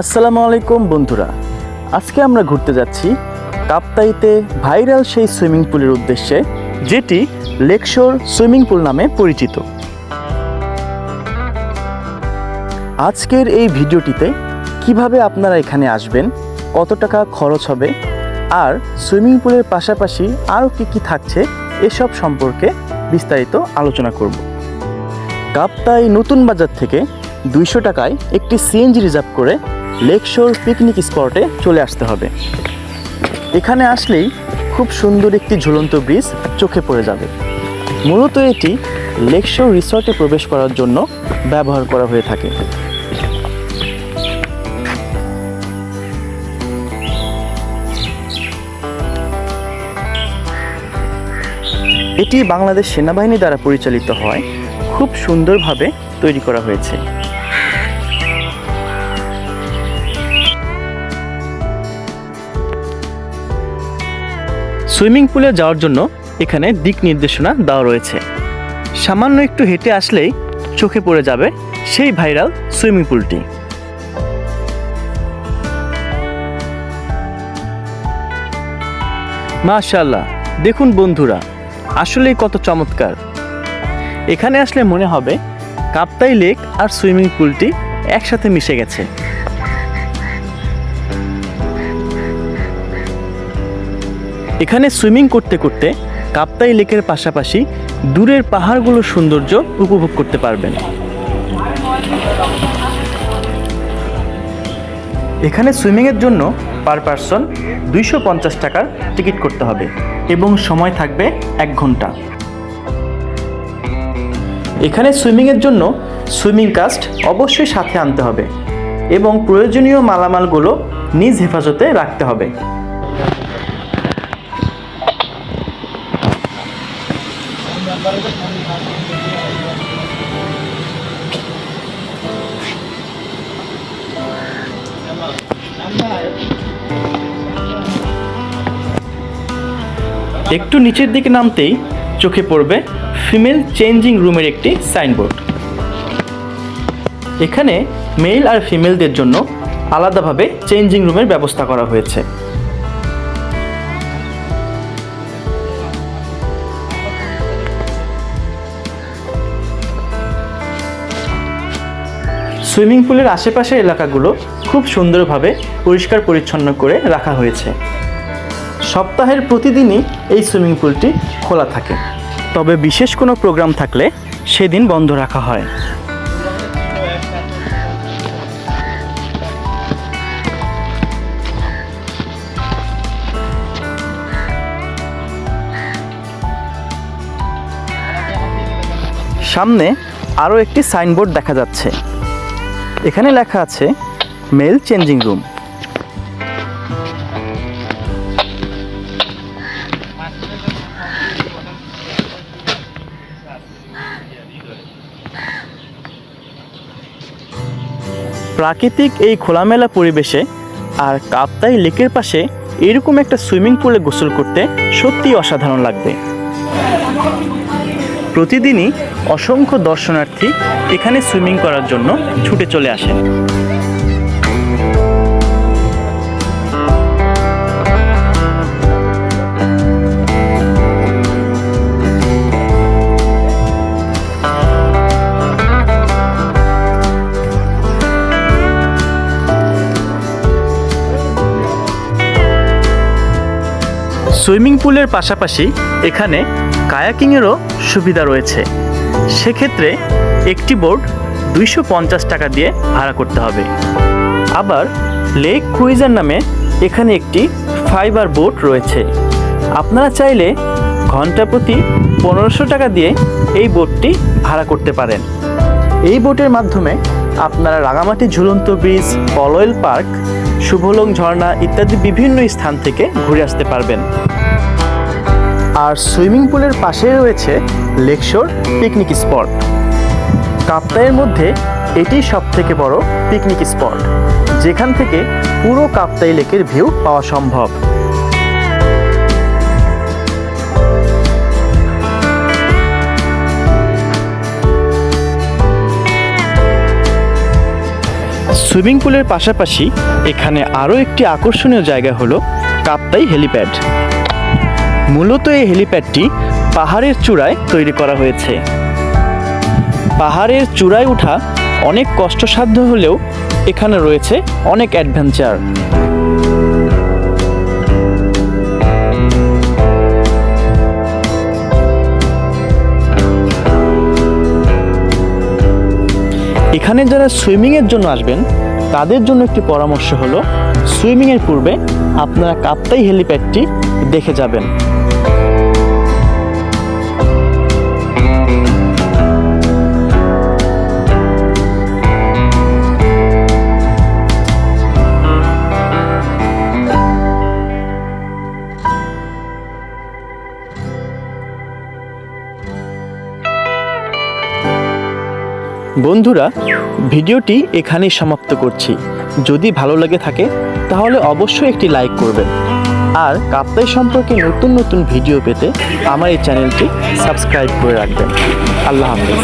আসসালামু আলাইকুম, বন্ধুরা। আজকে আমরা ঘুরতে যাচ্ছি কাপ্তাইতে ভাইরাল সেই সুইমিং পুলের উদ্দেশ্যে, যেটি লেকশোর সুইমিং পুল নামে পরিচিত। আজকের এই ভিডিওটিতে কীভাবে আপনারা এখানে আসবেন, কত টাকা খরচ হবে, আর সুইমিং পুলের পাশাপাশি আরও কী কী থাকছে, এসব সম্পর্কে বিস্তারিত আলোচনা করব। কাপ্তাই নতুন বাজার থেকে দুইশো টাকায় একটি সিএনজি রিজার্ভ করে লেকশোর পিকনিক স্পটে চলে আসতে হবে। এখানে আসলেই খুব সুন্দর একটি ঝুলন্ত ব্রিজ চোখে পড়ে যাবে। মূলত এটি লেকশোর রিসর্টে প্রবেশ করার জন্য ব্যবহার করা হয়ে থাকে। এটি বাংলাদেশ সেনাবাহিনী দ্বারা পরিচালিত হয়। খুব সুন্দরভাবে তৈরি করা হয়েছে। সুইমিং পুলে যাওয়ার জন্য এখানে দিক নির্দেশনা দেওয়া রয়েছে। সামান্য একটু হেঁটে আসলেই চোখে পড়ে যাবে সেই ভাইরাল সুইমিং পুলটি। মাশাল্লাহ দেখুন বন্ধুরা, আসলেই কত চমৎকার। এখানে আসলে মনে হবে, কাপ্তাই লেক আর সুইমিং পুলটি একসাথে মিশে গেছে। এখানে সুইমিং করতে করতে কাপ্তাই লেকের পাশাপাশি দূরের পাহাড়গুলোর সৌন্দর্য উপভোগ করতে পারবেন। এখানে সুইমিংয়ের জন্য পার পারসন দুইশো পঞ্চাশ টাকার টিকিট করতে হবে এবং সময় থাকবে এক ঘণ্টা। এখানে সুইমিংয়ের জন্য সুইমিং কাস্ট অবশ্যই সাথে আনতে হবে এবং প্রয়োজনীয় মালামালগুলো নিজ হেফাজতে রাখতে হবে। একটু নিচের দিকে নামতেই চোখে পড়বে ফিমেল চেঞ্জিং রুমের একটি সাইনবোর্ড। এখানে মেল আর ফিমেলদের জন্য আলাদাভাবে চেঞ্জিং রুমের ব্যবস্থা করা হয়েছে। সুইমিং পুলের আশেপাশের এলাকাগুলো খুব সুন্দরভাবে পরিষ্কার পরিচ্ছন্ন করে রাখা হয়েছে। সপ্তাহের প্রতিদিনই এই সুইমিং পুলটি খোলা থাকে। তবে বিশেষ কোনো প্রোগ্রাম থাকলে সেদিন বন্ধ রাখা হয়। সামনে আরও একটি সাইনবোর্ড দেখা যাচ্ছে। এখানে লেখা আছে, মেল চেঞ্জিং রুম। প্রাকৃতিক এই খোলামেলা পরিবেশে আর কাপ্তাই লেকের পাশে এরকম একটা সুইমিং পুলে গোসল করতে সত্যিই অসাধারণ লাগবে। প্রতিদিনই অসংখ্য দর্শনার্থী এখানে সুইমিং করার জন্য ছুটে চলে আসেন। সুইমিং পুলের পাশাপাশি এখানে কায়াকিংয়েরও সুবিধা রয়েছে। সেক্ষেত্রে একটি বোর্ড দুইশো পঞ্চাশ টাকা দিয়ে ভাড়া করতে হবে। আবার লেক ক্রুইজার নামে এখানে একটি ফাইবার বোট রয়েছে। আপনারা চাইলে ঘণ্টা প্রতি পনেরোশো টাকা দিয়ে এই বোটটি ভাড়া করতে পারেন। এই বোটের মাধ্যমে আপনারা রাঙামাটি ঝুলন্ত ব্রিজ, পলয়েল পার্ক শুভলং ঝর্ণা ইত্যাদি বিভিন্ন স্থান থেকে ঘুরে আসতে পারবেন। আর সুইমিং পুলের পাশে রয়েছে লেকশোর পিকনিক স্পট। কাপ্তাইয়ের মধ্যে এটি সব থেকে বড় পিকনিক স্পট, যেখান থেকে পুরো কাপ্তাই লেকের ভিউ পাওয়া সম্ভব। সুইমিং পুলের পাশাপাশি এখানে আরও একটি আকর্ষণীয় জায়গা হলো কাপ্তাই হেলিপ্যাড। মূলত এই হেলিপ্যাডটি পাহাড়ের চূড়ায় তৈরি করা হয়েছে। পাহাড়ের চূড়ায় ওঠা অনেক কষ্টসাধ্য হলেও এখানে রয়েছে অনেক অ্যাডভেঞ্চার। এখানে যারা সুইমিংয়ের জন্য আসবেন, তাদের জন্য একটি পরামর্শ হলো, সুইমিংয়ের পূর্বে আপনারা কাপ্তাই হেলিপ্যাডটি দেখে যাবেন। বন্ধুরা, ভিডিওটি এখানেই সমাপ্ত করছি। যদি ভালো লাগে থাকে, তাহলে অবশ্যই একটি লাইক করবেন। আর কাপ্তাই সম্পর্কে নতুন নতুন ভিডিও পেতে আমার এই চ্যানেলটি সাবস্ক্রাইব করে রাখবেন। আল্লাহ হাফিজ।